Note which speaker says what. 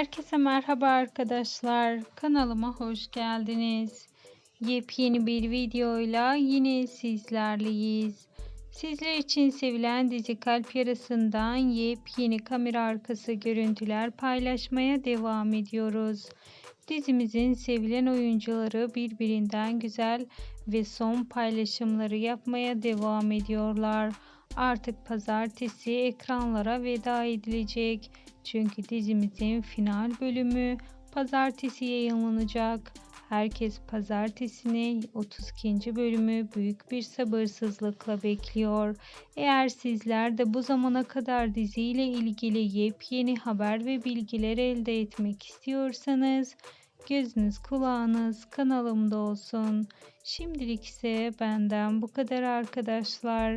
Speaker 1: Herkese merhaba arkadaşlar. Kanalıma hoş geldiniz. Yepyeni bir videoyla yine sizlerleyiz. Sizler için sevilen dizi Kalp Yarası'ndan yepyeni kamera arkası görüntüler paylaşmaya devam ediyoruz. Dizimizin sevilen oyuncuları birbirinden güzel ve son paylaşımları yapmaya devam ediyorlar. Artık pazartesi ekranlara veda edilecek. Çünkü dizimizin final bölümü pazartesi yayınlanacak. Herkes pazartesini 32. bölümü büyük bir sabırsızlıkla bekliyor. Eğer sizler de bu zamana kadar diziyle ilgili yepyeni haber ve bilgiler elde etmek istiyorsanız gözünüz kulağınız kanalımda olsun. Şimdilik ise benden bu kadar arkadaşlar.